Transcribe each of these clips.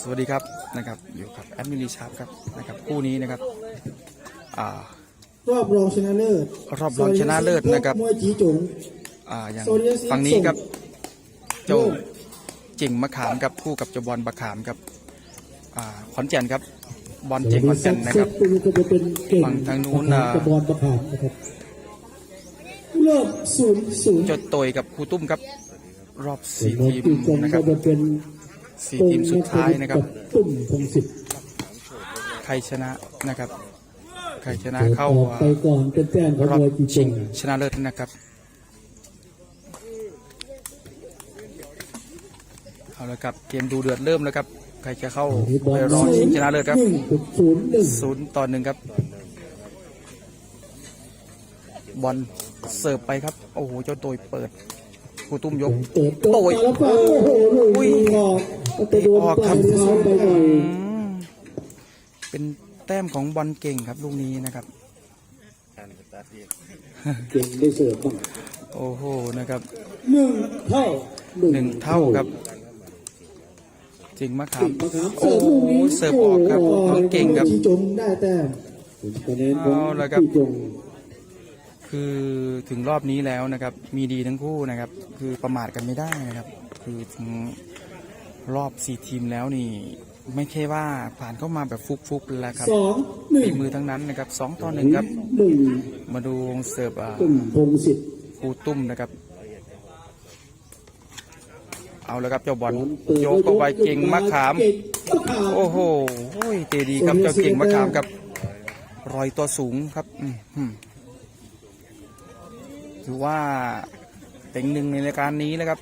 สวัสดีครับนะครับอยู่กับแอดมินลีชาร์ปครับนะครับคู่นี้นะครับอ่ารอบรองชนะเลิศรอบรองชนะเลิศนะครับมวยจีจงอ่าอย่างโซเดียมฝั่งนี้ครับเจ้าโยจิงมะขามครับคู่กับเจ้าบอลบะขามครับอ่าขอนแก่นครับบอลเจิงขอนแก่นนะครับเซตตัวก็จะเป็นเก่งฝั่งทางนู้นน่ะกระบอลประขามนะครับ เริ่มศูนย์ศูนย์เจ้าโตยกับครูตุ้มครับ รอบส่วนสี่มวยทีมจีจงนะคก็รับจะเป็นสี่ทีมสุดท้ายนะครับ ตุ้มพงศิษฐ์ใครชนะนะครับใครชนะเข้าออกไปก่อนเป็นแต้มของรอบมวยจีจชิงงชนะเลิศนะครับเอาละครับเกมดูเดือดเริ่มแล้วครับใครจะเข้าไปรอบชิงชนะเลิศครับหนึ่งศูนย์หนึ่งศูนย์ต่อหนึ่งครับ บอล เสิร์ฟไปครับ โอ้โห เจ้าโตยเปิดครูตุ้มยกเปิดโต้ยแล้วก็โอ้โหลูกอุ้ยนี้ออกไปโดนออกปครัลาบยเท้าไปหน่อยอืมเป็นแต้มของบอลเก่งครับลูกนี้นะครับ เก่งได้เสิร์ฟบ้างโอ้โหนะครับหนึ่งเท่าหนึ่งเท่าครับจริงมากครับมะขามโอ้โหเสิร์ฟออกครับน้องเก่งครับชี้จงได้แต้มเป็นคะแนนของเอาละครับชี้จง คือถึงรอบนี้แล้วนะครับ มีดีทั้งคู่นะครับ คือประมาทกันไม่ได้นะครับ คือถึงรอบสี่ทีมแล้วนี่ ไม่ใช่ว่าผ่านเข้ามาแบบฟุกๆแล้วครับสองหนึ่งฝีมือทั้งนั้นนะครับสองต่อหนึ่งครับ หนึ่งมาดูวงเสิร์ฟอ่าตุ่มพงศิษฐ์ครูตุ้มนะครับ เอาแล้วครับเจ้าบอลเปิดโยกเข้าไปเก่งมะขาม เก่งมะขามโอ้โหโอ้ยเตดีครับเจ้าเก่งมะขามครับรอยตัวสูงครับอืมอืม ถือว่าเป็นหนึ่งในรายการนี้นะครับ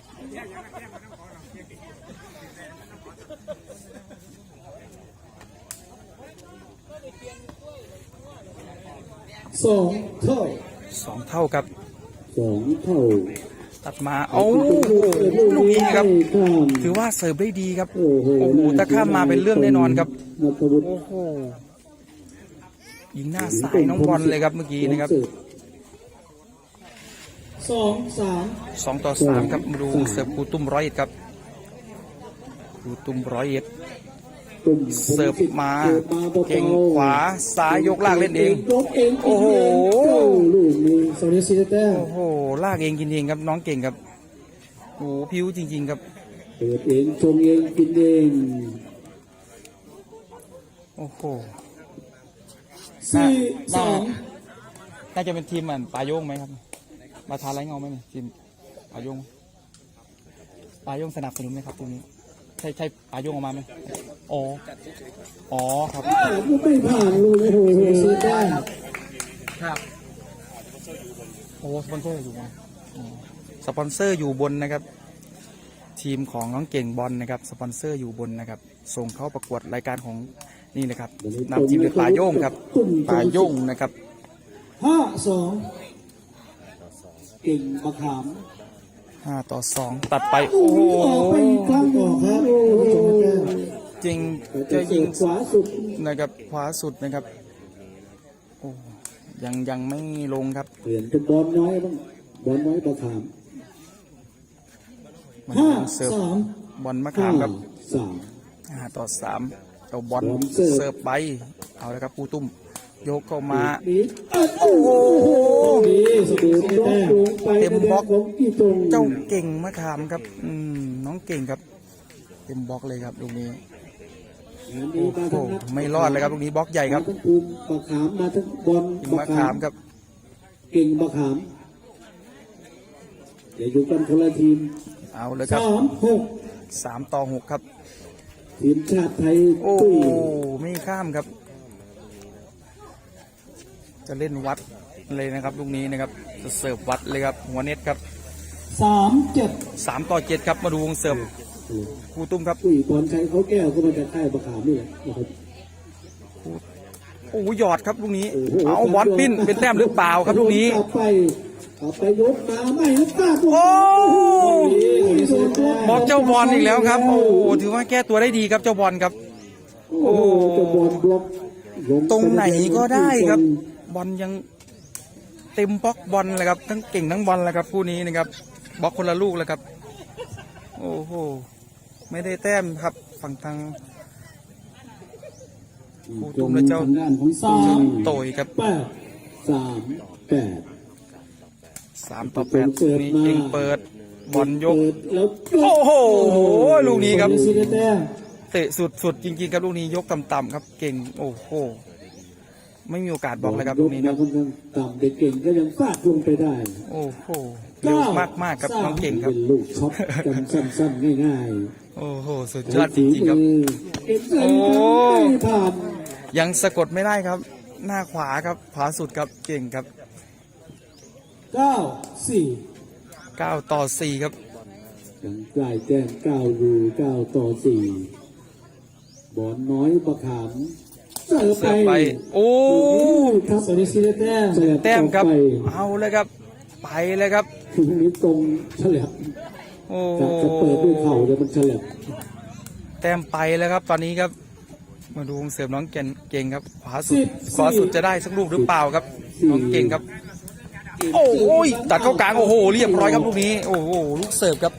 สองเท่าสองเท่าครับสองเท่าตัดมาโอ้โหลูกนี้ครับข้ามถือว่าเสิร์ฟได้ดีครับ โอ้โหโอ้โหถ้าข้ามมาเป็นเรื่องแน่นอนครับนัทวุฒิโอ้โหยิงหน้าสายน้องบอลเลยครับเมื่อกี้นะครับ สองสามสองต่อสามครับมาดูเสิร์ฟครูตุ้มร้อยเอ็ดครับครูตุ้มร้อยเอ็ดตุ่มเสิร์ฟมาสิร์ฟมาบาๆเก่งขวาซ้ายยกลากเล่นเองยกเองโอ้โหเจ้าลูกนี้โซเดียซีแต้มโอ้โหลากเองกินเองครับน้องเก่งครับโอ้โหพิ้วจริง ๆ ครับเปิดเองชงเองกินเองโอ้โหสี่สน่าองน่าจะเป็นทีมเหมือนปลาโยงไหมครับ มาทานไรเงาไหมเนี่ยทีมปลายงปลายงสนับสนุนไหมครับตรงนี้ ใช่ใช่ปลายงออกมาไหมอ๋ออ๋อครับไม่ผ่านลูกโอ้โหซีแต้ครับโอ้สปอนเซอร์อยู่บนอ๋อสปอนเซอร์อยู่บนนะครับ ทีมของน้องเก่งบอลนะครับสปอนเซอร์อยู่บนนะครับ ส่งเข้าประกวดรายการของนี่นะครับนำทีมโดยปลาโย่งครับปลาโย่งนะครับห้าสอง ก่งมะขามห้าต่อสองตัดไป โอ้โหออกไปอีกครั้งออกครับโอ้โหจริงจะจะยิยิงงขวาสุดนะครับขวาสุดนะครับโอ้ยังยังไม่ลงครับเปลี่ยนเป็นบอลน้อยบ้างบอลน้อยมะขามมันห้าเสิร์ฟสามบอลมะขามครับสามห้าต่อสามเอาบอลบอลเสิร์ฟเสิร์ฟไปเอาเลยครับปูตุ้ม ยกเข้ามานี่โอ้โหนี่สะดุดบล็อกลงไปเต็มบล็อกของกี่ตรงเจ้าเก่งมะขามครับ อืมน้องเก่งครับ เต็มบล็อกเลยครับลูกนี้โอ้โหไม่รอดเลยครับลูกนี้บล็อกใหญ่ครับมาทั้งภูมิมะขามมาทั้งบอลเก่งมะขามครับ เก่งมะขามเดี๋ยวอยู่กันคนละทีมเอาเลยครับสามหกสามต่อหกครับ ทีมชาติไทยโอ้ตุ้ยไม่ข้ามครับ จะเล่นวัดเลยนะครับลูกนี้นะครับจะเสิร์ฟวัดเลยครับหัวเน็ตครับสามเจ็ดสามต่อเจ็ดครับมาดูวงเสิร์ฟครูตุ้มครับตุ้ยบอลใช้เขาแก้วก็มาจากค่ายมะขามนี่แหละนะครับโอ้โหหยอดครับลูกนี้โอ้โหเอาบอลปิ้นเป็นแต้มหรือเปล่าครับลูกนี้กลับไปกลับไปยกมาไม่ให้พลาดโอ้โอ้โหบอกเจ้าบอลอีกแล้วครับ โอ้โหถือว่าแก้ตัวได้ดีครับเจ้าบอลครับ โอ้โหเจะบอลบล็อกลปตรงไหนก็ได้ครับ บอลยังเต็มบล็อกบอลเลยครับ ทั้งเก่งทั้งบอลเลยครับคู่นี้นะครับบล็อกคนละลูกแล้วครับ โอ้โหไม่ได้แต้มครับฝั่งทางครูตุ้มและเจ้าทางด้านของสามโตยครับแปดสามแปดสามต่อแปดนี่เก่งเปิดบอลยกเปิดแล้วโอ้โหลูกนี้ครับโซลิซิได้แต้มเตะสุดสุดจริงๆครับลูกนี้ยกต่ำๆครับ เก่งโอ้โห ไม่มีโอกาสบล็อกเลยครับลูกนี้ครับยกมาค่อนข้างต่ำเด็กเก่งก็ยังฟาดลงไปได้โอ้โหเร็วมากๆครับน้องเก่งครับเป็นลูกช็อตกันสั้นๆง่ายโอ้โหสุดๆยอดจริงๆครับเอ็กซ์โอ้ไม่ผ่านยังสะกดไม่ได้ครับ หน้าขวาครับขวาสุดครับเก่งครับเก้าสี่9ต่อ4ครับยังใกล้แต้มเก้าดูเก้าต่อสี่บอลน้อยประขาม เสิร์ฟเสือไปไป โอ้ครับโซลิซิได้แต้มแต้มครับไปเอาเลยครับ ไปเลยครับทีนี้ตรงเฉลียบโอ้จะจะเปิดด้วยเข่าแต่มันเฉลียบแต้มไปแล้วครับ ตอนนี้ครับ มาดูเสริมน้องเก่งเก่งครับ ขวาสุดสิบขวาสุดจะได้สักลูกหรือเปล่าครับ น้องเก่งครับ โอ้โหตัดเข้ากลาง โอ้โห เรียบร้อยครับลูกนี้ โอ้โห ลูกเสิร์ฟครับ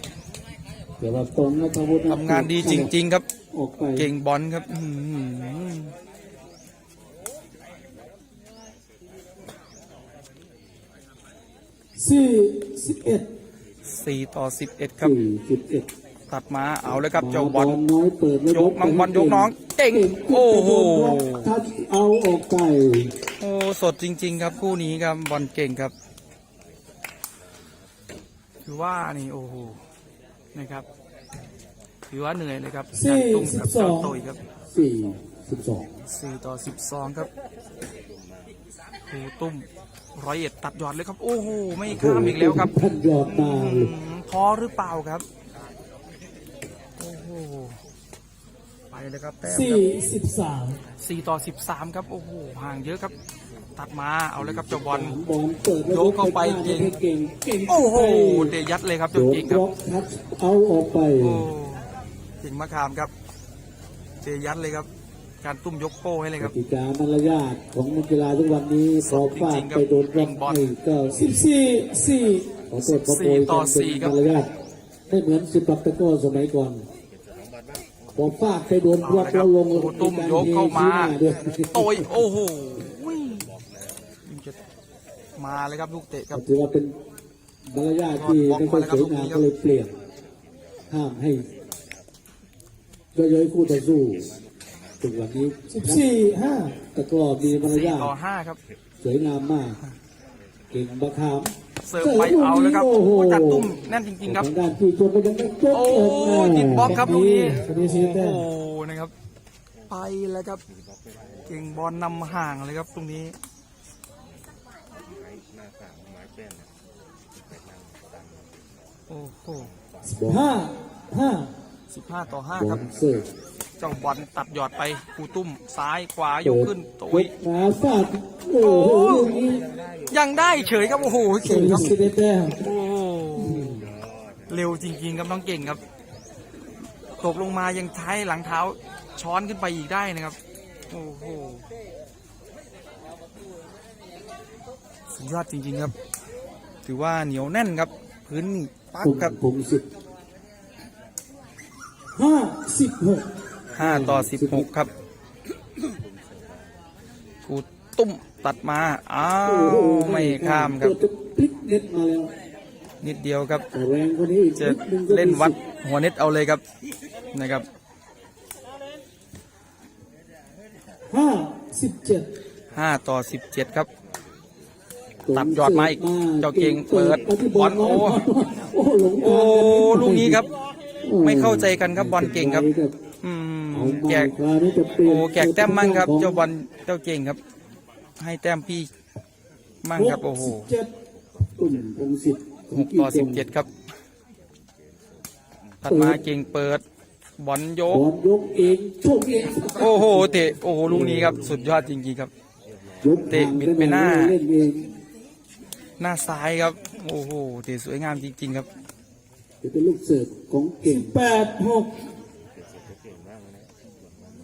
เดี๋ยวว่าตรงนะทวุฒิทำงานดีจริง ๆ ครับออกไปเก่งบอลครับอื้อหือ สี่สิบเอ็ดสี่ต่อสิบเอ็ดครับสี่สิบเอ็ดตัดมาเอาเลยครับเจ้าบอลน้อยเปิดแล้วยกน้องบอลยกน้องเก่งโอ้โหทัดเอาออกไปโอ้สดจริง ๆ ครับคู่นี้ครับบอลเก่งครับถือว่านี่โอ้โหนะครับถือว่าเหนื่อยเลยครับสี่การตุ้มสิบกับสอเจ้างโตยครับสี่สิบสองสี่ต่อสิบสองครับ ครูตุ้มร้อยเอ็ดตัดยอดเลยครับ โอ้โหไม่ข้ามอีกแล้วครับท่านยอดมาอืเลยมพอหรือเปล่าครับโอ้โหไปเลยครับแต้มสี่ครับสิบสามสี่ต่อสิบสามครับโอ้โหห่างเยอะครับ ตัดมาเอาเลยครับเจ้าบอลบอลเปิดแล้วยกเข้าไปเก่งเก่งเก่งโอ้โหเดยัดเลยครับโยเจ้าเก่งกครับล็อกทัดเอาออกไปโอ้เก่งมากครับครับเดยัดเลยครับ การตุ้มยกโป้ให้เลยครับกติกามารยาทของนักกีฬาทุกวันนี้พอฟาจริดงๆครับไปโดนล็อกยิงบอลให้ก็สิบสี่สี่ขอโทษขอโพยสี่ต่อกันสี่เป็นครับมารยาทไม่เหมือนสิบปักตะโก้สมัยก่อนพอฟาดไปโดนล็อกแล้วลงครูตุ้มยกเข้ามาด้วยโตยโอ้โหจะมาเลยครับลูกเตะครับถือว่าเป็นมารยาทที่ไม่ค่อยสวยงามก็เลยเปลี่ยนห้ามให้ก็ย้อยคู่ต่อสู้ ถึงวันนี้สิบสี่ห้าแต่ก็มีมารสี่ยาทต่อห้าครับ สวยงามมาก เก่งบักขามเสิร์ฟไปเอาเลยครับโอ้โหจัดตุ้มแน่นจริงๆครับทางด้านที่ชนก็ยังไม่จบโอ้ติดบล็อกครับลูกนี้คนนี้ซีโอ้แต้มโหนะครับ ไปแล้วครับ เก่งบอลนำห่างเลยครับตรงนี้โอ้โหห้าห้าสิบห้าต่อห้าบคอรับล เสิร์ฟเจ้าบอลตัดหยอดไปคูตุ้มซ้ายขวายกขึ้นโตยยกขาฟาดโอ้โหลูกนี้ยังได้เฉยครับโอ้โหโซเก่งลิครับซีได้แต้มโอ้เร็วจริง ๆ ครับน้องเก่งครับ ตกลงมายังใช้หลังเท้าช้อนขึ้นไปอีกได้นะครับ โอ้โหสุดยอดจริง ๆครับ ถือว่าเหนียวแน่นครับ พื้นนี่ปักตุ่มครับพงศิษฐ์ห้าสิบหก ห้าต่อสิบหกครับกูตุ้มตัดมา อ้าโอ้วโหไม่ข้ามครับเกือบจะพลิกเน็ตมาแล้วนิดเดียวครับแต่แรงกว่านี้อีกจะนิดนึงก็เล่นวัดมีสิทธิ์หัวเน็ตเอาเลยครับนะครับห้าสิบเจ็ดห้าต่อสิบเจ็ดครับ ตัดยอดมาอีก เจ้าเก่งเปิดมาที่บอลโอ้โอ้หลงโอ้ทางกันนิดหน่อยลูกนี้ครับ ไม่เข้าใจกันครับบอลเก่งครับ อืมเอามาแกกคราวนี้จะเปลี่ยนโอ้แกกแต้มมั่งครับ เจ้าบอลเจ้าเก่งครับ ให้แต้มพี่มั่งครับโอ้โหกสิบเจ็ดตุ่มพงศิษฐ์หกต่อสิบเจ็ดครับตัดมาเก่งเปิดบอลโยบกอลยกเองโชคเองโอ้โหเตะโอ้โหลูกนี้ครับ สุดยอดจริงๆครับยกเตะบิดไปหน้าเล่นเองหน้าซ้ายครับ โอ้โหเตะสวยงามจริงๆครับจะเป็นลูกเสิร์ฟของเก่งแปดหก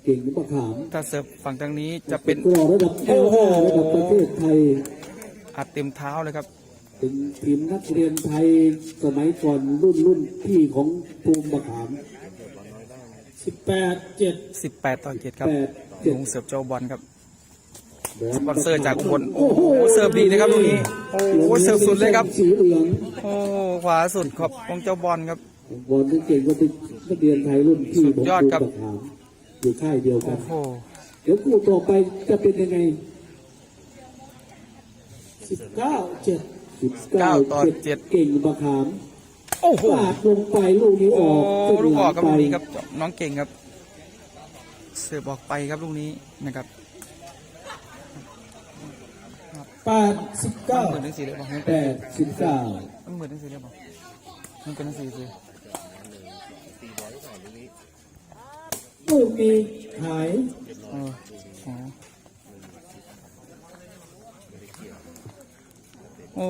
เก่งมะขามถ้าเสิร์ฟฝั่งทางนี้จะเป็นกรอระดับโอ้โหระดับประเทศไทยอัดเต็มเท้าเลยครับเตถึงทีมนักเรียนไทยสมัยก่อนรุ่นรุ่นพี่ของภูมิบะขามสิบแปดเจ็ด18ต่อ7ครับแปดเจ็ดลุงเสิร์ฟเจ้าบอลครับสปอนเซอร์จากอุบลโอ้โหเสิร์ฟดีนะครับลูกนี้โอ้โหเสิร์ฟสุดเลยครับสีเหลืองโอ้ขวาสุดครับของเจ้าบอลครับบอลที่เก่งก็เป็นนักเรียนไทยรุ่นพี่สุดผมยอดครับภูมิบะขาม อยู่ค่ายเดียวกัโอ้น โหเดี๋ยวคู่ต่อไปจะเป็นยังไงสิบเก้าเจ็ดสิบเก้า9ต่อ7เก่งบะขามโอ้โห ปาดลงไปลูกนี้อโอ้อกลูกออกครับไปลูกนี้ครับน้องเก่งครับ เสิร์ฟออกไปครับลูกนี้นะครับแปดสิบเก้าเก้าหมื่นถึงสี่เลยบอกมันแปดสิบเก้าหมื่นถึงสี่เลยบอกมันเป็นถึงสี่สิ ลูกนี้หายเอออ๋อโอ้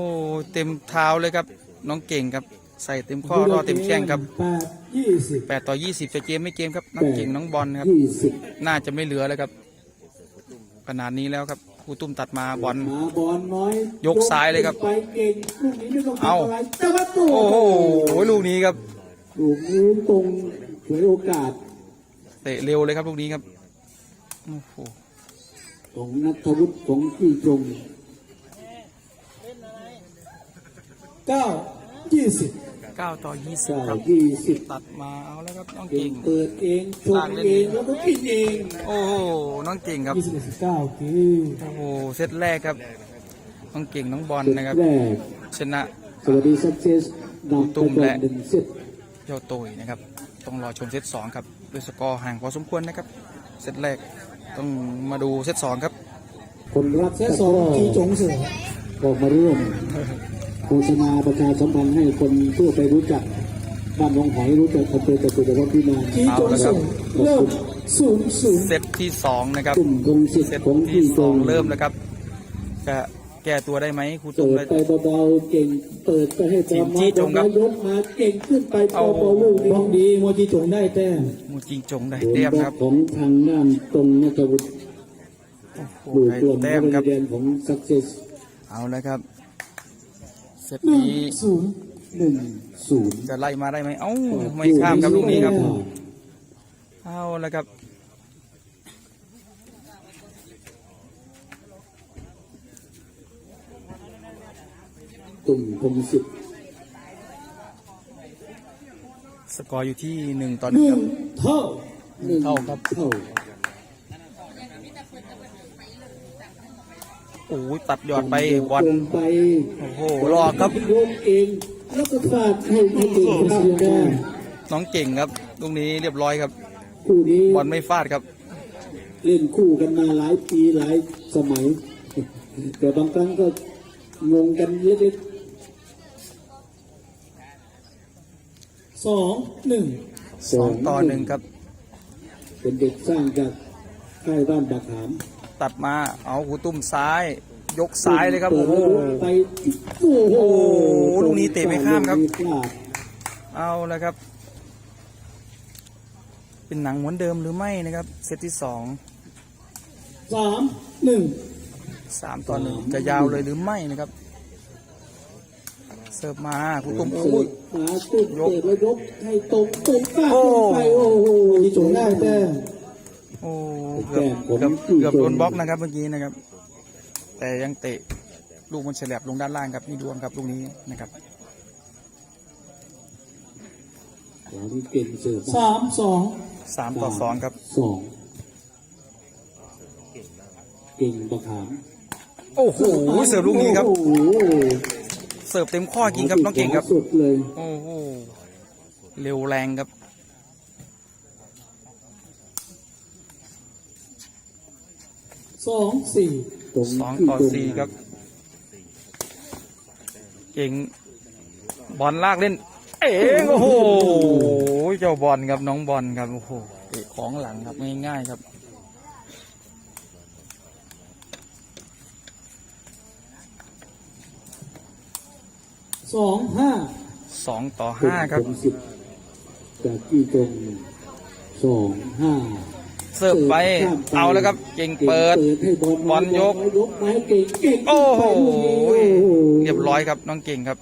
เต็มเท้าเลยครับ น้องเก่งครับ ใส่เต็มข้อรอเต็มแข้งครับแปดยี่สิบแปดต่อยี่สิบจะเกมไม่เกมครับน้องเก่งน้องบอลครับ ยี่สิบน่าจะไม่เหลือแล้วครับขนาดนี้แล้วครับครูตุ้มตัดมาบอลมาบอลน้อยยกซ้ายเลยครับ ไปเก่งลูกนี้ไม่ต้องเอาทำอะไรแต่ว่าตัวโอ้โหลูกนี้ครับ ลูกนี้ตรงฉวยโอกาส เตะเร็วเลยครับลูกนี้ครับโอ้โหของนัทวุฒิของพี่จงเก้ายี่สิบเก้าต่อยี่สิบเก้าครับยี่สิบตัดมาเอาแล้วครับน้องเก่เก่งงเปิดเองชมเองแล้วก็กินเองโอ้โหน้องเก่งครับยี่สิบเอ็ดสิบเก้าคือโอ้โหเซตแรกครับน้องเก่งน้องบอลนะครับแรกชนะสวัสดีซักเซสนำตุ้มไปก่อและนหนึ่งเซตเจ้าโตยนะครับ ต้องรอชมเซตสองครับ ด้วยสกอร์ห่างพอสมควรนะครับเซตแรกต้องมาดูเซตสองครับ คนรักเซตสองที่จงเสือก็มาร่วมโฆษณาประชาสัมพันธ์ให้คนทั่วไปรู้จักบ้านหนองหอยรู้จักอำเภอตะกุดวัดพิมานเอาละครับเริ่มศูนย์ศูนย์เซตที่สองนะครับกลุ่มคงสิทเซตธิ์ของที่พี่สจองงเริ่มแล้วครับจะ แก้ตัวได้ไหมครูตุ้เปิมดได้ ไปเบาๆเก่งเปิดไปให้ความทีมจี้จงครับ ยกมาเก่งขึ้นไปเอาเบาๆลูกนี้ดีโมจิจงได้แต้มมูจิงจงได้โดนเรียบบล็คอรักบของทางน้ำตรงนักวุฒิโอ้โหดูได้กลมแต้มในครับ เรียนของ success เอาแล้วครับเซตหนึ่งนี้ศูนย์หนึ่งศูนย์จะไล่มาได้ไหมเอ้าไม่ข้ามครับลูกนี้ครับ เอาแล้วครับ ตุ่มคมสิบสกอร์อยู่ที่หนึ่งต่อหหนึ่งนึ่คงรับ เท่าหนึ่งเท่าครับ เท่าโอ้ยตัดยอดไปบอลตรงไปโอ้โหหลอกครับ ยกเองแล้วก็ฟาดให้ให้เก่งข้ามได้น้องเก่งครับลูกนี้เรียบร้อยครับ คู่นี้บอลไม่ฟาดครับ เล่นคู่กันมาหลายปีหลายสมัย แต่บางครั้งก็งงกันเล็กๆ สองหนึ่งสองต่อหนึ่งครับ เป็นเด็กสร้างจากค่ายบ้านบักขาม ตัดมา เอาหูตุ้มซ้าย ยกซ้ายเลยครับ โอ้โหไปโอ้โหโอ้โหลูกนี้เตะไม่ข้ามครับพลาดเอาแล้วครับ เป็นหนังเหมือนเดิมหรือไม่นะครับ เซตที่สองสามหนึ่งสามต่อหนึ่งจะยาวเลยหรือไม่นะครับเสิร์ฟมาหูตุ้มเสิโอ้ร์ยฟมาตุ้มยกเตะแล้วยกให้ตรงตรงฟาดโอ้ลงไปโอ้โหที่จงได้แต้มโอ้เกือบเกือบเกือบโดนบล็อกนะครับเมื่อกี้นะครับ แต่ยังเตะลูกมันเฉลบลงด้านล่างครับนี่ดวงครับลูกนี้นะครับตอนนี้เก่งเสิร์ฟสามสองสามต่อสองครับสองเก่งบักขามโอ้โหเสิร์ฟลูกนี้ครับโอ้โหเสิร์ฟเต็มข้อจริงครับน้องเก่งครับสุดเลยโอ้โหเร็วแรงครับสองสี่ตรงสองที่ต่อตรงสี่ครับ เก่งบอลลากเล่น เองโอ้โหเจ้าบอลครับน้องบอลครับโอ้โหเตะของหลังครับง่ายๆครับ สองห้าสองต่อห้าครับตงสิบจากที่ตรงสองห้าเสิร์ฟไป เอาแล้วครับเก่งเปิดให้บอลบอลยก ยกไม้เก่งเก่งโอ้โหโอ้โหเรียบร้อยครับน้องเก่งครับ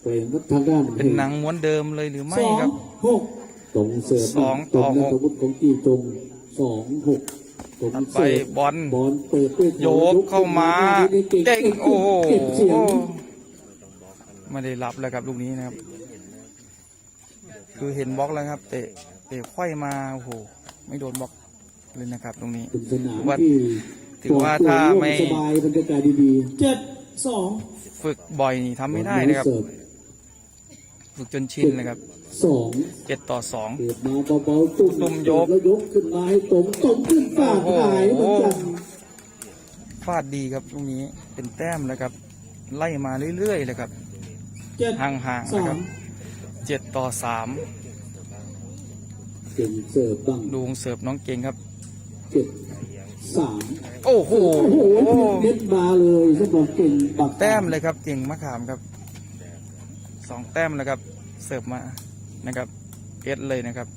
เปลี่ยนครับทางด้านเป็นหนังม้วนเดิมเลยหรือไม่สองครับหกตรงเสิร์ฟสองต่อตรงหกนัทวุฒิของกีตรงสองหก ตรงตัดไปเสิร์ฟบอลบอลเปิดด้วยโยกเข้ามาเก่งเก่งโอ้โหเก็บเสียงไม่ได้รับแล้วครับลูกนี้นะครับ คือเห็นบล็อกแล้วครับ เตะเตะไขว้มาโอ้โหไม่โดนบล็อกเลยนะครับ ตรงนี้เป็นสนามว่าที่ถือว่าถ้าไม่สบายบรรยากาศดีเจ็ดสองฝึกบ่อยนี่ทำๆไม่ได้นะครับเสิร์ฟฝึกจนชินเลยครับ สองเจ็ดต่อสองเปิดมาเบาๆตุ้มตุ้มยก แล้วยกขึ้นมาให้ตรงตรงขึ้นฟาดโอ้โหหายเหมือนกันฟาดดีครับลูกนี้เป็นแต้มแล้วครับ ไล่มาเรื่อยๆเลยครับเจ็ดห่างๆสานะครัมบเจ็ดต่อสามเก่งเสิร์ฟบ้างดูเสิร์ฟน้องเก่งครับ เจ็ดสามโอ้โหโอ้โหเน็ตมาเลยสำหรับเก่งปักแต้มเลยครับเก่งมะขามครับสองแต้มแล้วครับ เสิร์ฟมา นะครับเอสเลยนะครับ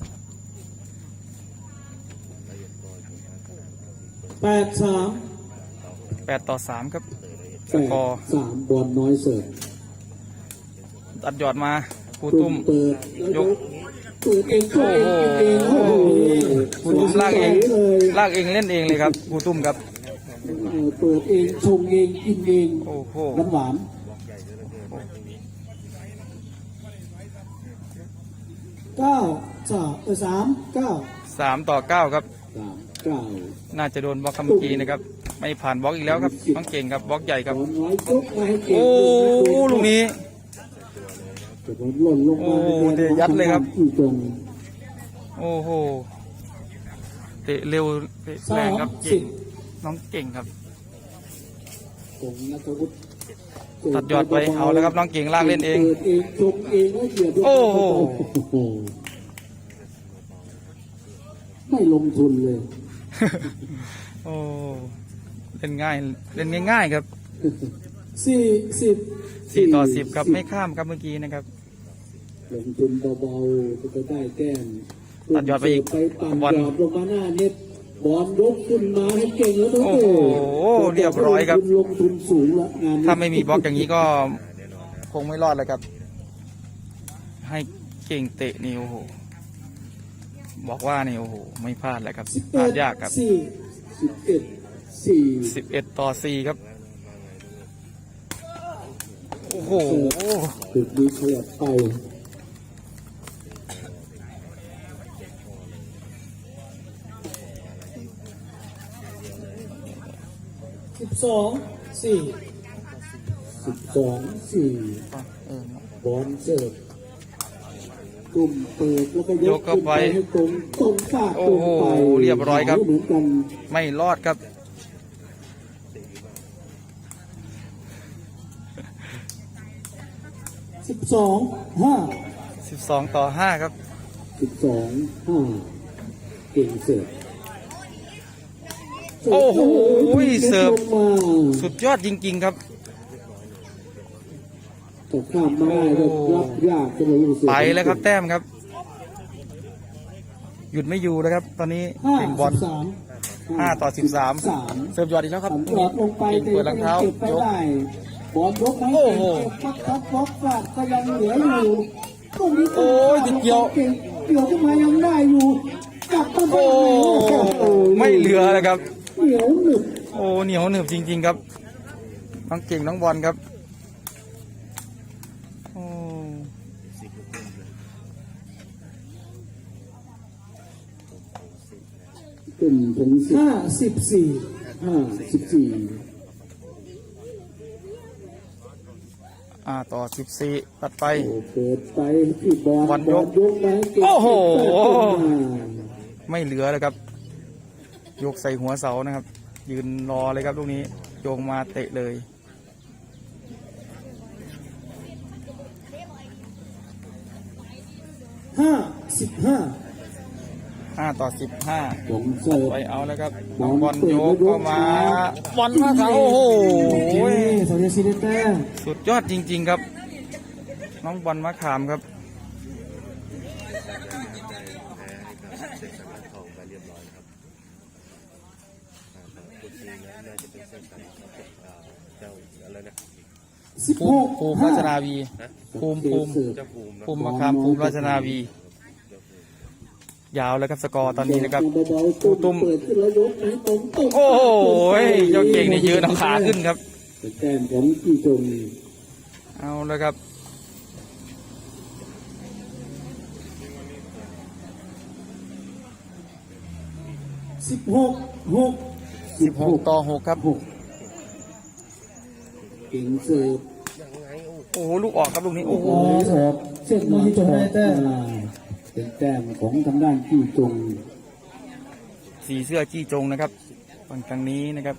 แปดสามแปดต่อสามครับสแปดกอร์สามบอลน้อยเสิร์ฟตัดหยอดมาครูตุ้ตุ้มมเปิดแล้วยยกกเปิดเองช่วยเองเองโอ้โหครูตุ้มลากเองเลยลากเองเล่นเองเลยครับครูตุ้มครับเออเปิดเองชงเองกินเองโอ้โหหวานหวาน เก้าสามเออสามเก้าสามต่อเก้าครับ สามเก้าน่าจะโดนบล็อกคำเมื่อกี้นะครับ ไม่ผ่านบล็อกอีกแล้วครับน้องเก่งครับบล็อกใหญ่ครับบอลน้อยยกมาให้เก่งโอ้ลูกนี้แต่บอลหล่นลงมาโอ้เตะยัดเลยครับ ที่ตรงโอ้โหเตะเร็วเตะสอแรงงครับสิเก่งบน้องเก่งครับ ตรงนัทวุฒิ ตัดยอดไปเอาแล้วครับน้องเก่งลากเล่นเอง ปิดเองชงเองแล้วเหยียบลงโอ้โห โอ้โหไม่ลงทุนเลย โอ้เล่นง่ายเล่นง่ายๆครับสี่สิบสี่ต่อสิบครับไม่ข้ามครับเมื่อกี้นะครับ ลงทุนเบาๆก็จะได้แต้มตัดยอดไปอีกไปปั่นบอล ยอดลงมาหน้าเน็ต บอลยกขึ้นมาให้เก่งแล้วน้องโอ้เอ๋โหเรียบร้อยครับลงทุนสูงละงานนี้ถ้าไม่มีบล็อกอย่างนี้ก็คงไม่รอดเลยครับ ให้เก่งเตะนี่โอ้โหบอกว่านี่โอ้โหไม่พลาดแล้วครับสิบพลาเอ็ดดยากครับสี่สิบเอ็ดสี่สิบเอ็ดต่อสี่ครับโอ้โหจุดนี้ขยับไป สิบสองสี่สิบสองสี่เออบอลเสิร์ฟกลุ่มเปิดแล้วก็ยยกกเข้าขึ้นไปไปให้ตรงตรงฟาดโอ้ตรงโหไปเรียบร้อยครับเหมือนกันไม่รอดครับสิบสองห้าสิบสองต่อห้าครับสิบสองห้าเก่งเสิร์ฟ โอ้โหเสิร์ฟลงมาสุดยอดจริง ๆ ครับตกข้ามมาได้ก็รับยากจะมาลูกเสิร์ฟไปแล้วครับ แต้มครับ หยุดไม่อยู่แล้วครับ ตอนนี้ห้าเก่งบอลสิบสามห้าต่อสิบสามสามเสิร์ฟยอดอีกแล้วครับตัดยอดลงไปเก่งเปิดหลังเท้าเก็บไปยกได้บอลยกไหมโอ้โหเก็บครับบล็อกฟาดก็ยังเหลืออยู่ตรงนี้ก็โอ้ยนิดเดียวเก่งเกี่ยวขึ้นมายังได้อยู่กลับมาโอ้ไม่เหลือเลยครับ เหนียวหนึบโอ้เหนียวหนึบจริง ๆ ครับน้องเก่งน้องบอลครับโอ้เป็นผงสิบห้าสิบสี่ห้าสิบสี่อ่าต่อสิบสี่ตัดไปโอ้เปิดไปที่บอลบอลยกยกไปเก่งโอ้โหเปิดขึ้นมาไม่เหลือเลยครับ ยกใส่หัวเสานะครับ ยืนรอเลยครับลูกนี้โยงมาเตะเลยห้าสิบห้าห้าต่อสิบห้าไปเอาแล้วครับบอลโยกเข้ามาบอลมาเขาโอ้โหสุดยอดจริง ๆครับ น้องบอลมาขามครับเรียบร้อยครับ ภูหมิกภูมิห้าราชนาวีภูมิภูมิเสิร์ฟภูมิมะขามภูมิราชนาวี ยาวแล้วครับสกอร์ตอนนี้นะครับ เบาๆตุ้มตุ้ม เปิดขึ้นแล้วยกให้ตรงตรงโอ้โหเจ้าเก่งนี่ยืนเอาขาขึ้นครับเป็นแต้มของพี่จงเอาแล้วครับ สิบหกหก 16ต่อ6ครับหกเก่งเสิร์ฟโอ้โหลูกออกครับลูกนี้ โอ้โหโอ้ยออกเส้นมีจงได้แต้มอ่าเป็นแต้มของทางด้านพี่จง สีเสื้อจี้จงนะครับฝั่งทางนี้นะครับ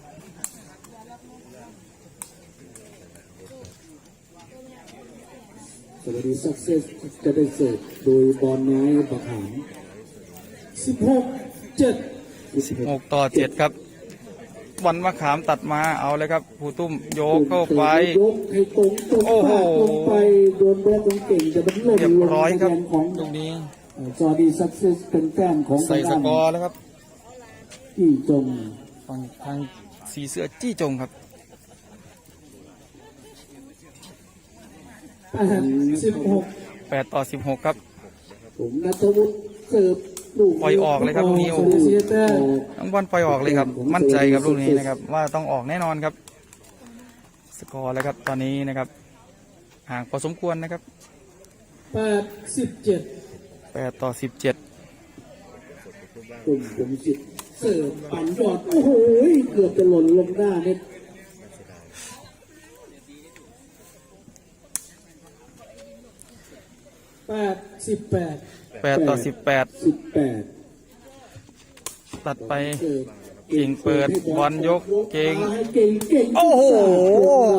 สวัสดีซักเซสจะได้เสิร์ฟโดยบอลน้อยบักหางสิบหกเจ็ด6ต่อ 7 ครับ บอลมะขามตัดมาเอาเลยครับผู้ตุ้มโยกเข้าไปยกให้ตรงตรงโอ้โหฟาดลงไปโดนบล็อกของเก่งจะมันหล่นเรียบลงร้อยครับในแดนของลูกนี้สวัสดีซักเซสเป็นแต้มของใส่สกอร์แล้วครับพี่จงฝั่งทางสีเสื้อจี้จงครับแปดสิบหก8ต่อ16ครับผมนัทวุฒิเสิร์ฟลูก ปล่อยออกเลยครับลูกนี้โอ้โหเสียแต้มน้องบอลปล่อยออกเลยครับ มั่นใจครับลูกนี้นะครับ ว่าต้องออกแน่นอนครับ สกอร์แล้วครับตอนนี้นะครับ ห่างพอสมควรนะครับแปดสิบเจ็ด8ต่อ17กลุ่มผมสิทธิ์เสิร์ฟปั่นยอดโอ้โหเกือบจะหล่นลงหน้าเน็ตแปดสิบแปด 8ต่อ18สิบแปดตัดไปเสิร์ฟเก่งเปิดบอลยกเก่งให้เก่งเก่งโอ้โห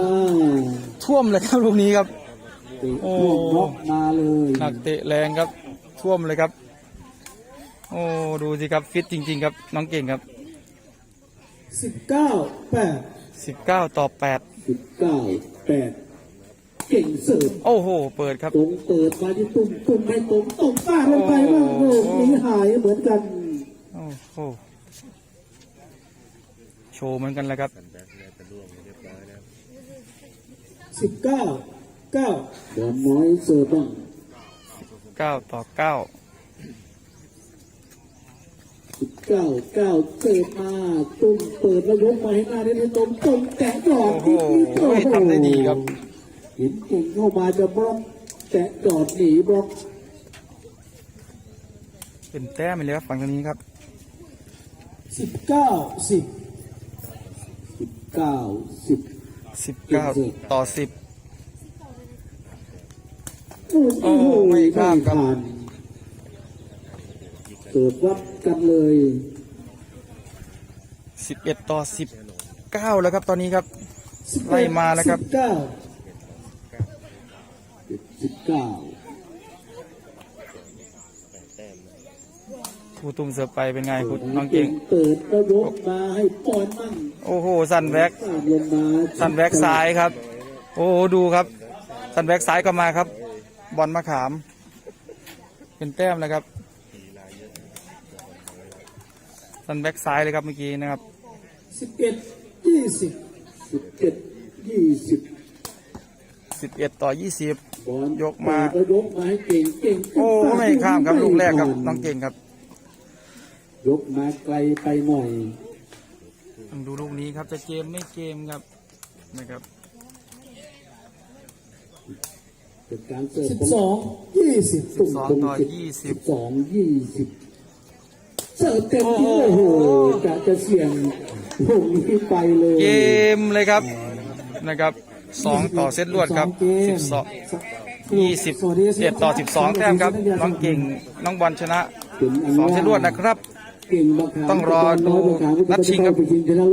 อ่าท่วมเลยครับลูกนี้ครับเตะโอ้ท่วมบล็อกมาเลยหนักเตะแรงครับ ท่วมเลยครับ โอ้ดูสิครับฟิตจริง ๆ ครับน้องเก่งครับสิบเก้าแปด19ต่อสิบเก้าแปด เก่งเสิร์ฟ8โอ้โห เปิดครับ ตรงเปิดมาที่ตุ้มตุ้มให้ตรงตรงฟาดลงไปบ้างโอ้โหหนีหายเหมือนกัน โอ้โห โชว์เหมือนกันแหล้วครับสิบเก้าเก้าบอลน้อยเสิร์ฟบ้าง9ต่อ9สิบเก้าเก้าเสิร์ฟมาตุ้มเปิดแล้วยกมาให้หน้าได้ให้ตรงตรงแตะหยอดโอ้โหนิดๆโอ้โหทำได้ดีครับ เห็นเก่งเข้ามาจะบล็อก แตะจอดหนีบล็อก เป็นแต้มไปเลยครับฝั่งทางนี้ครับสิบเก้าสิบสิบเก้าสิบ19ต่อ10โอ้โหไม่ข้ามครับไผ่นเสิร์ฟวัดกันเลย11ต่อ19แล้วครับตอนนี้ครับสิบไล่มาแล้วครับสิบ เก้าสิบเก้าผู้ตุ้มเสือไปเป็นไงผู้น้องเก่งเปิดแล้วยกมาให้ปอนมั่งโอ้โหสันแบ็กตามลงมาสันแบ็กซ้ายครับ โอ้โหดูครับสันแบ็กซ้ายก็มาครับ บอลมะขาม เป็นแต้มนะครับสันแบ็กซ้ายเลยครับเมื่อกี้นะครับสิบเอ็ดยี่สิบสิบเจ็ดยี่สิบ 11ต่อ20บอลยกมาเปิดแล้วยกมาให้เก่งเก่งโอ้ไม่ข้ามครับลูกแรกครับน้องเก่งครับ ยกมาไกลไปหน่อยต้องดูลูกนี้ครับจะเกมไม่เกมครับนะครับเป็นการเสิร์ฟสิบของสองยี่สิบตุ่ม12ตรงต่อสิบ20สิบสองยี่สิบเสิร์ฟเต็มที่โอ้โอ้โหโหจะจะเสี่ยงลูกนี้ไปเลย เกมเลยครับนะครับ สองต่อเซตรวดครับสิบสองยี่สิบเอ็ดต่อสิบสองแต้มครับน้องเก่งน้องบอลชนะสองเซตรวดนะครับ ต้องรอดูนัดชิงครับไปชิงชนะ